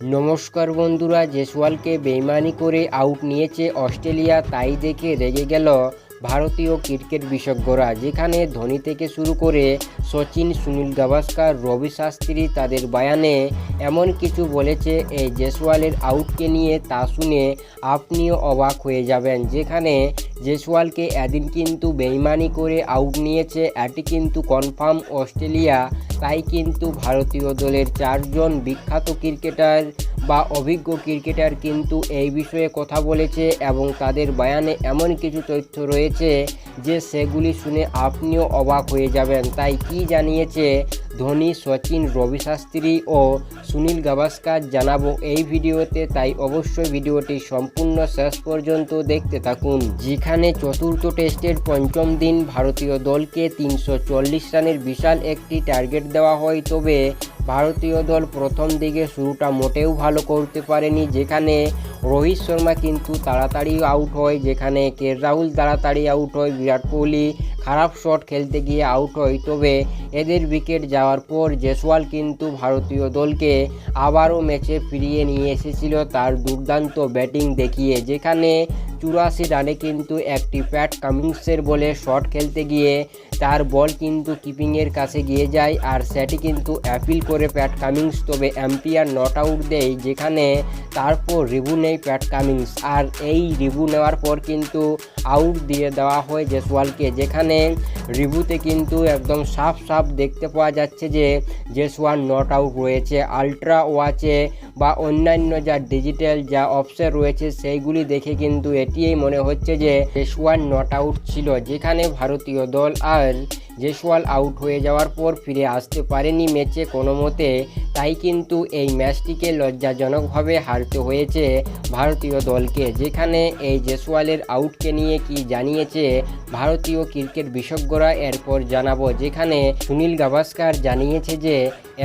নমস্কার বন্ধুরা জেসওয়ালকে বেইমানি করে আউট নিয়েছে অস্ট্রেলিয়া তাই দেখে রেগে গেল ভারতীয় ক্রিকেট বিশেষজ্ঞরা যেখানে ধোনি থেকে শুরু করে সচিন, সুনীল গাভাস্কার, রবি শাস্ত্রী তাদের বায়ানে এমন কিছু বলেছে, এই জেসওয়ালের আউটকে নিয়ে তা শুনে আপনিও অবাক হয়ে যাবেন। যেখানে জেসওয়ালকে এদিন কিন্তু বেইমানি করে আউট নিয়েছে, এটি কিন্তু কনফার্ম অস্ট্রেলিয়া। তাই কিন্তু ভারতীয় দলের চারজন বিখ্যাত ক্রিকেটার বা অভিজ্ঞ ক্রিকেটার কিন্তু এই বিষয়ে কথা বলেছে এবং তাদের বায়ানে এমন কিছু তথ্য রয়েছে যে সেগুলি শুনে আপনিও অবাক হয়ে যাবেন। তাই কি জানিয়েছে ধোনি সচিন রবি শাস্ত্রী ও সুনীল গাভাস্কার জানাব এই ভিডিওতে। তাই অবশ্যই ভিডিওটি সম্পূর্ণ শেষ পর্যন্ত দেখতে থাকুন। যেখানে চতুর্থ টেস্টের পঞ্চম দিন ভারতীয় দলকে তিনশো চল্লিশ রানের বিশাল একটি টার্গেট দেওয়া হয়। তবে ভারতীয় দল প্রথম দিকে শুরুটা মোটেও ভালো করতে পারেনি, যেখানে রোহিত শর্মা কিন্তু তাড়াতাড়ি আউট হয়, যেখানে কে রাহুল তাড়াতাড়ি আউট হয় বিরাট কোহলি খারাপ শট খেলতে গিয়ে আউট হয়। তবে এদের উইকেট যাওয়ার পর জেসওয়াল কিন্তু ভারতীয় দলকে আবারও ম্যাচে ফিরিয়ে নিয়ে এসেছিল। তার দুর্দান্ত ব্যাটিং দেখিয়ে যেখানে চুরাশি রানে কিন্তু একটি প্যাট কামিংসের বলে শট খেলতে গিয়ে তার বল কিন্তু কিপিংয়ের কাছে গিয়ে যায় আর সেটি কিন্তু অ্যাপিল করে প্যাট কামিংস। তবে অ্যাম্পিয়ার নট আউট দেয়, যেখানে তারপর রিভু নেই প্যাট কামিংস। আর এই রিভু নেওয়ার পর কিন্তু আউট দিয়ে দেওয়া হয় জেসওয়ালকে, যেখানে রিভুতে কিন্তু একদম সাফ সাফ দেখতে পাওয়া যাচ্ছে যে জেসওয়াল নট আউট রয়েছে। আলট্রা ওয়াচে বা অন্যান্য যা ডিজিটাল যা অপশন রয়েছে, সেইগুলি দেখে কিন্তু এটিই মনে হচ্ছে যে জেসওয়াল নট আউট ছিল, যেখানে ভারতীয় দল আর জেসওয়াল আউট হয়ে যাওয়ার পর ফিরে আসতে পারেনি ম্যাচে কোনো মতে। তাই কিন্তু এই ম্যাচটিকে লজ্জাজনকভাবে হারতে হয়েছে ভারতীয় দলকে, যেখানে এই জেসওয়ালের আউটকে নিয়ে কি জানিয়েছে ভারতীয় ক্রিকেট বিশেষজ্ঞরা এরপর জানাব, যেখানে সুনীল গাভাস্কার জানিয়েছে যে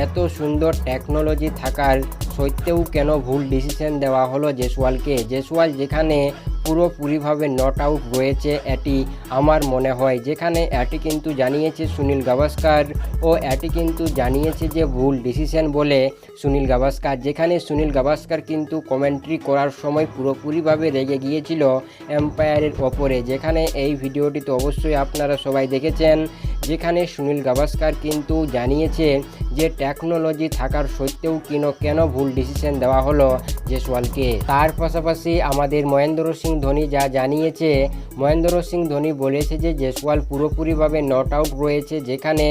এত সুন্দর টেকনোলজি থাকার সত্ত্বেও কেন ভুল ডিসিশন দেওয়া হলো জেসওয়ালকে? জেসওয়াল যেখানে পুরোপুরিভাবে নট আউট রয়েছে, এটি আমার মনে হয়। যেখানে এটি কিন্তু জানিয়েছে সুনীল গাভাস্কার ও এটি কিন্তু জানিয়েছে যে ভুল ডিসিশন বলে সুনীল গাভাস্কার। যেখানে সুনীল গাভাস্কার কিন্তু কমেন্ট্রি করার সময় পুরোপুরিভাবে রেগে গিয়েছিল এম্পায়ারের ওপরে। যেখানে এই ভিডিওটি তো অবশ্যই আপনারা সবাই দেখেছেন। যেখানে সুনীল গাভাস্কার কিন্তু জানিয়েছে যে টেকনোলজি থাকার সত্ত্বেও কিনো কেন ভুল ডিসিশন দেওয়া হলো জেসওয়ালকে। তার পাশাপাশি আমাদের মহেন্দ্র সিং ধোনি যা জানিয়েছে, মহেন্দ্র সিং ধোনি বলেছে যে জেসওয়াল পুরোপুরিভাবে নট আউট রয়েছে যেখানে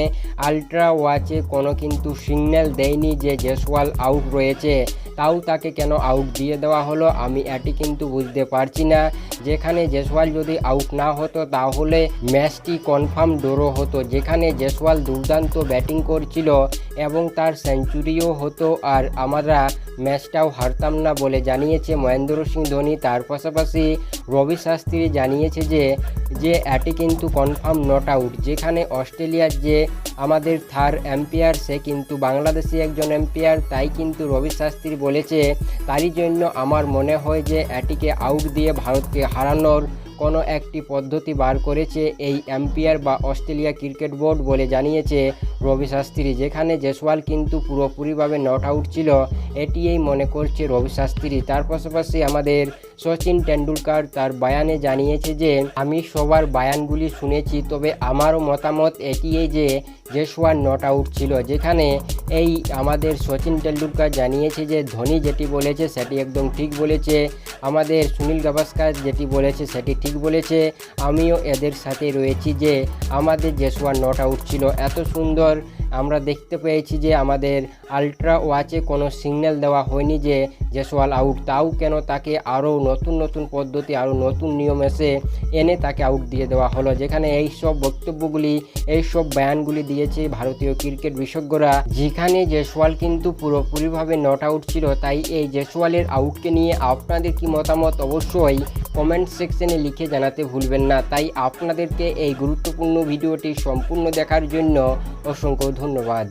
আলট্রা ওয়াচে কোনো কিন্তু সিগন্যাল দেয়নি যে জেসওয়াল আউট রয়েছে। তাও তাকে কেন আউট দিয়ে দেওয়া হলো, আমি এটি কিন্তু বুঝতে পারছি না। যেখানে জেসওয়াল যদি আউট না হতো, তাহলে ম্যাচটি কনফার্ম ড্রো হতো, যেখানে জেসওয়াল দুর্দান্ত ব্যাটিং করছিল এবং তার সেঞ্চুরিও হতো। আর আমরা ম্যাচটাও হারতাম না বলে জানিয়েছে মহেন্দ্র সিং ধোনি। তার পাশাপাশি রবি শাস্ত্রী জানিয়েছে যে যে এটি কিন্তু কনফার্ম নট আউট যেখানে অস্ট্রেলিয়ার যে আমাদের থার এম্পায়ার, সে কিন্তু বাংলাদেশি একজন এম্পায়ার, তাই কিন্তু রবি শাস্ত্রী বলেছে, তারই জন্য আমার মনে হয় যে এটিকে আউট দিয়ে ভারতকে হারানোর কোনো একটি পদ্ধতি বার করেছে এই এম্পায়ার বা অস্ট্রেলিয়া ক্রিকেট বোর্ড বলে জানিয়েছে রবি শাস্ত্রী, যেখানে জেসওয়াল কিন্তু পুরোপুরিভাবে নট আউট ছিল, এটিই মনে করছে রবি শাস্ত্রী। তার পাশাপাশি আমাদের সচিন টেন্ডুলকার তার বায়ানে জানিয়েছে যে, আমি সবার বায়ানগুলি শুনেছি, তবে আমারও মতামত এটিই যে জেসওয়াল নট আউট ছিল। যেখানে এই আমাদের সচিন টেন্ডুলকার জানিয়েছে যে, ধোনি যেটি বলেছে সেটি একদম ঠিক বলেছে। আমাদের সুনীল গাভাস্কার যেটি বলেছে সেটি ঠিক বলেছে। আমিও এদের সাথে রয়েছি যে, আমাদের জেসওয়াল নট আউট ছিল। এত সুন্দর আমরা দেখতে পেয়েছি যে আমাদের আলট্রা ওয়াচে কোনো সিগন্যাল দেওয়া হয়নি যে জেসওয়াল আউট, তাও কেন তাকে আরও নতুন নতুন পদ্ধতি, আরও নতুন নিয়ম এসে এনে তাকে আউট দিয়ে দেওয়া হলো। যেখানে এই সব বক্তব্যগুলি, এই সব বয়ানগুলি দিয়েছে ভারতীয় ক্রিকেট বিশেষজ্ঞরা। যেখানে জেসওয়াল কিন্তু পুরোপুরিভাবে নট আউট ছিল, তাই এই জেসওয়ালের আউটকে নিয়ে আপনাদের কি মতামত? অবশ্যই কমেন্ট সেকশনে লিখে জানাতে ভুলবেন না। তাই আপনাদেরকে এই গুরুত্বপূর্ণ ভিডিওটি সম্পূর্ণ দেখার জন্য অসংখ্য ধন্যবাদ।